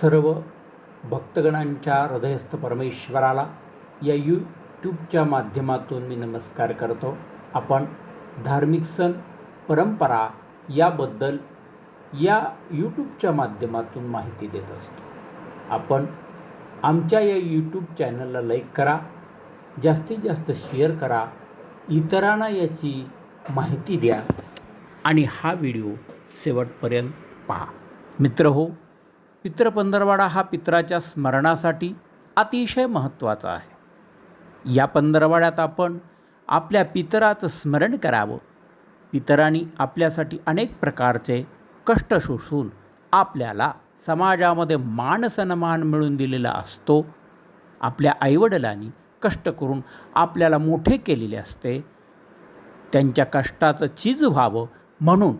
सर्व भक्तगणांच्या हृदयस्थ परमेश्वराला या यूट्यूबच्या माध्यमातून मी नमस्कार करतो. आपण धार्मिक सण परंपरा याबद्दल या यूट्यूबच्या माध्यमातून माहिती देत असतो. आपण आमच्या या यूट्यूब चॅनलला लाईक करा जास्तीत जास्त शेअर करा इतरांना याची माहिती द्या आणि हा व्हिडिओ शेवटपर्यंत पहा. मित्र हो पितृपंधरवाडा हा पित्राच्या स्मरणासाठी अतिशय महत्त्वाचा आहे. या पंधरवाड्यात आपण आपल्या पितराचं स्मरण करावं. पितरांनी आपल्यासाठी अनेक प्रकारचे कष्ट शोषून आपल्याला समाजामध्ये मान सन्मान मिळून दिलेला असतो. आपल्या आईवडिलांनी कष्ट करून आपल्याला मोठे केलेले असते. त्यांच्या कष्टाचं चीज व्हावं म्हणून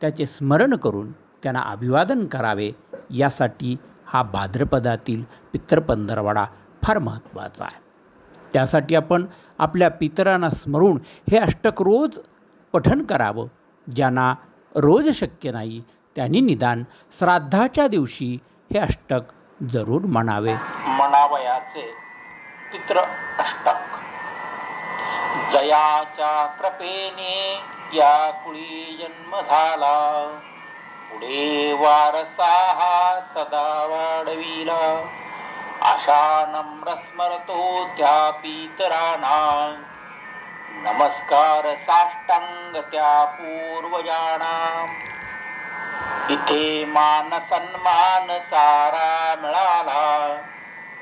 त्याचे स्मरण करून त्यांना अभिवादन करावे. यासाठी हा भाद्रपदातील पितृपंधरवाडा फार महत्त्वाचा आहे. त्यासाठी आपण आपल्या पितरांना स्मरून हे अष्टक रोज पठन करावं ज्यांना रोज शक्य नाही त्यांनी निदान श्राद्धाच्या दिवशी हे अष्टक जरूर म्हणावे. म्हणावयाचे पित्र अष्टक. जयाच्या कृपेने या कुळी जन्म झाला. पुढे वारसा हा सदा वाढविला आशा नम्र स्मरतो त्या पितराना नमस्कार साष्टांग त्या पूर्वजाना इथे मान सन्मान सारा मिळाला.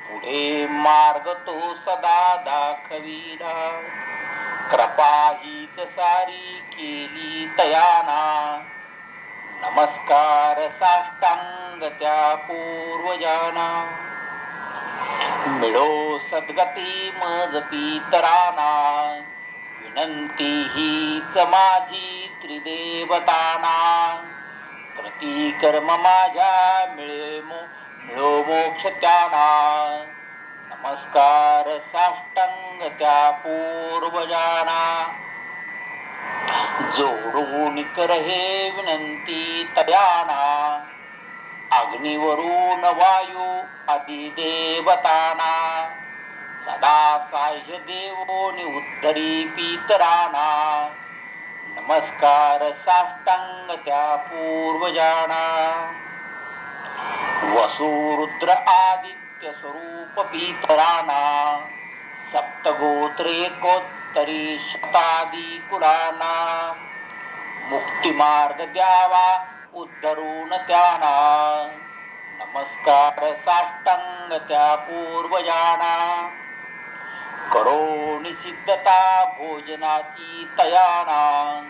पुढे मार्ग तो सदा दाखविला. कृपा हीच सारी केली तयाना नमस्कार साष्टांग त्या पूर्वजाना मिळो सद्गती मज पितराना. विनंती हीच माझी त्रिदेवताना. कृती कर्म माझ्या मिळे मिळो मोक्ष त्याना. नमस्कार साष्टांग त्या पूर्वजाना जोडून कर हे विनंती तयाना. अग्निवरून वायू आदी देवताना सदा साह्य देवोनी उत्तरी पितराना. नमस्कार साष्टांग त्या पूर्वजाना. वसुरुद्र आदित्य स्वरूप पितराना. सप्तगोत्रे तरी शतादी कुलाना मुक्तिमार्ग द्यावा उद्धरून त्याना. नमस्कार साष्टांग त्या पूर्वजाना. करो सिद्धता भोजनाची तयाना.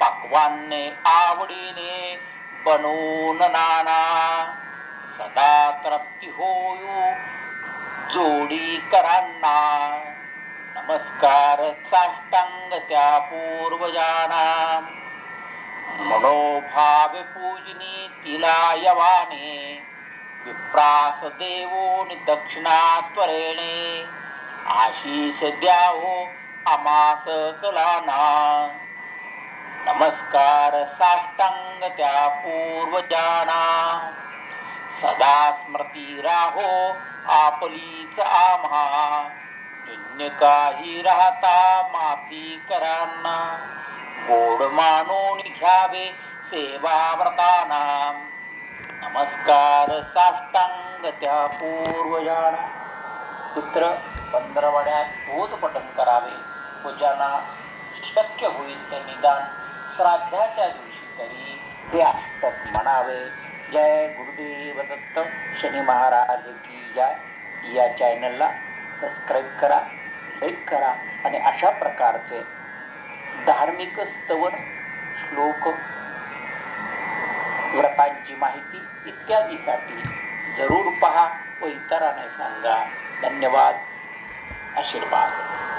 पक्वाने आवडीने बनून नाना. सदा तृप्ती होयू जोडी करांना नमस्कार साष्टांग त्या पूर्वजाना. मनोभाव पूजनी तिला यवाने विप्रास देवोनी दक्षिणा त्वरेणे आशीष द्यावो अमास कलाना. नमस्कार साष्टांग त्या पूर्वजाना. सदा स्मृती राहो आपलीच आम्हा. निन्य काही राहता माफी करांना गोड मानून घ्यावे सेवा व्रताना नमस्कार साष्टांग त्या पूर्वजाना पुत्र पंधरवड्यात बोधपठन करावे. व ज्यांना शक्य होईल ते निदान श्राद्धाच्या दिवशी तरी हे अष्टक म्हणावे. जय गुरुदेव दत्त. शनी महाराज की जय. या चॅनलला सबस्क्राईब करा लाईक करा आणि अशा प्रकारचे धार्मिक स्तवन श्लोक व्रतांची माहिती इत्यादीसाठी जरूर पहा व इतरांना सांगा. धन्यवाद. आशीर्वाद.